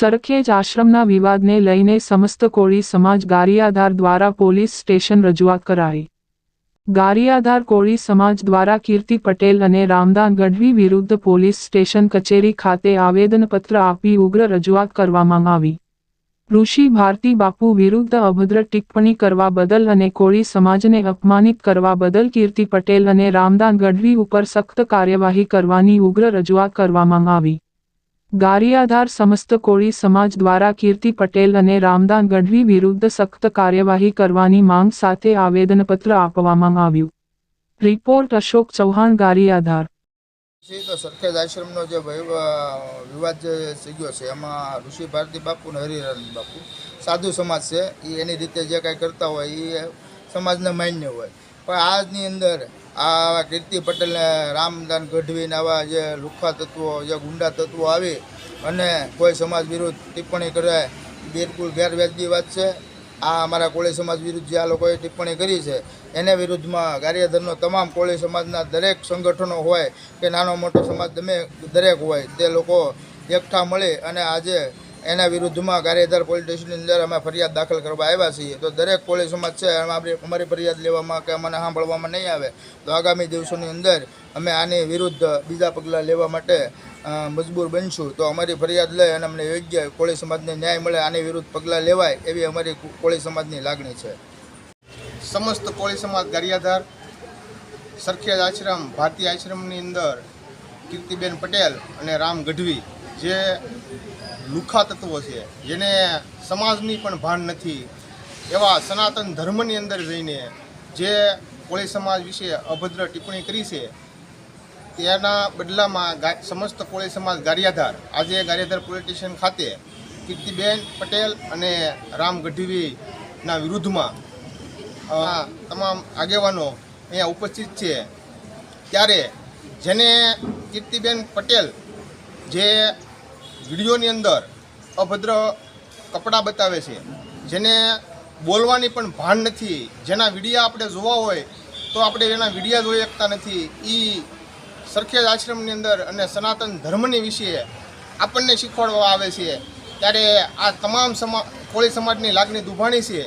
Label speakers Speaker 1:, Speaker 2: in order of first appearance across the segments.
Speaker 1: સરખેજ આશ્રમના વિવાદને લઈને સમસ્ત કોળી સમાજ ગારિયાધાર દ્વારા પોલીસ સ્ટેશન રજૂઆત કરાઈ. ગારિયાધાર કોળી સમાજ દ્વારા કીર્તિ પટેલ અને રામદાન ગઢવી વિરુદ્ધ પોલીસ સ્ટેશન કચેરી ખાતે આવેદનપત્ર આપી ઉગ્ર રજૂઆત કરવામાં આવી. ઋષિ ભારતી બાપુ વિરુદ્ધ અભદ્ર ટિપ્પણી કરવા બદલ અને કોળી સમાજને અપમાનિત કરવા બદલ કીર્તિ પટેલ અને રામદાન ગઢવી ઉપર સખ્ત કાર્યવાહી કરવાની ઉગ્ર રજૂઆત કરવામાં આવી. ગારિયાધાર સમસ્ત કોળી સમાજ દ્વારા કીર્તિ પટેલ અને રામદાન ગઢવી વિરુદ્ધ સખ્ત કાર્યવાહી કરવાની માંગ સાથે આવેદનપત્ર આપવામાં આવ્યું. રિપોર્ટ અશોક ચૌહાણ, ગારિયાધાર.
Speaker 2: તો સરખેજ આશ્રમનો જે વિવાદ જે સગ્યો છે, એમાં ઋષિ ભારતી બાપુ અને હરિહરન બાપુ. સાધુ સમાજ છે એ એની રીતે જે કાંઈ કરતા હોય એ સમાજને માન્ય હોય. પણ આજની અંદર આ કીર્તિ પટેલને રામદાન ગઢવીને આવા જે લુખ્ખા તત્વો, જે ગુંડા તત્વો આવી અને કોઈ સમાજ વિરુદ્ધ ટિપ્પણી કરે બિલકુલ ગેરવ્યાજબી વાત છે. આ અમારા કોળી સમાજ વિરુદ્ધ જે આ લોકોએ ટિપ્પણી કરી છે, એને વિરુદ્ધમાં કાર્યધરનો તમામ કોળી સમાજના દરેક સંગઠનો હોય કે નાનો મોટો સમાજ તમે દરેક હોય, તે લોકો એકઠા મળી અને આજે એના વિરુદ્ધમાં ગારિયાધાર પોલીસ સ્ટેશનની અંદર અમે ફરિયાદ દાખલ કરવા આવ્યા છીએ. તો દરેક કોળી સમાજ છે, એમાં અમારી ફરિયાદ લેવામાં કે અમને સાંભળવામાં નહીં આવે. તો આગામી દિવસોની અંદર અમે આની વિરુદ્ધ બીજા પગલાં લેવા માટે મજબૂર બનશું. તો અમારી ફરિયાદ લઈ અને અમને યોગ્ય કોળી સમાજને ન્યાય મળે આની વિરુદ્ધ પગલાં લેવાય એવી અમારી કોળી સમાજની લાગણી છે.
Speaker 3: સમસ્ત કોળી સમાજ ગારિયાધાર સરખેજ આશ્રમ ભારતીય આશ્રમની અંદર કીર્તિબેન પટેલ અને રામ ગઢવી, જે લુખા તત્વો છે, જેને સમાજની પણ ભાન નથી. એવા સનાતન ધર્મની અંદર જઈને જે કોળી સમાજ વિશે અભદ્ર ટિપ્પણી કરી છે, તેના બદલામાં સમસ્ત કોળી સમાજ ગારિયાધાર, આજે ગારિયાધાર પોલીસ ખાતે કીર્તિબેન પટેલ અને રામ ગઢવીના વિરુદ્ધમાં તમામ આગેવાનો અહીંયા ઉપસ્થિત છે. ત્યારે જેને કીર્તિબેન પટેલ જે વિડીયોની અંદર અભદ્ર કપડાં બતાવે છે, જેને બોલવાની પણ ભાન નથી. જેના વિડીયા આપણે જોવા હોય, તો આપણે એના વિડીયા જોઈ શકતા નથી. એ સરખેજ આશ્રમની અંદર અને સનાતન ધર્મની વિશે આપણને શીખવાડવા આવે છે. ત્યારે આ તમામ સમા, કોળી સમાજની લાગણી દુભાણી છે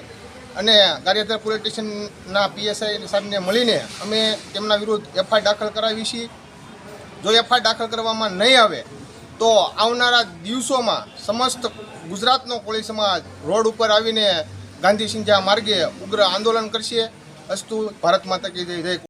Speaker 3: અને ગારિયાધાર પોલીસ સ્ટેશનના પીએસઆઈ સાહેબને મળીને અમે તેમના વિરુદ્ધ એફઆઈઆર દાખલ કરાવી છીએ. જો એફઆઈઆર દાખલ કરવામાં નહીં આવે તો આવનારા દિવસોમાં સમસ્ત ગુજરાતનો કોળી સમાજ રોડ ઉપર આવીને ગાંધી સિંધા માર્ગે ઉગ્ર આંદોલન કરશે. અસ્તુ ભારત માતા કી જય જય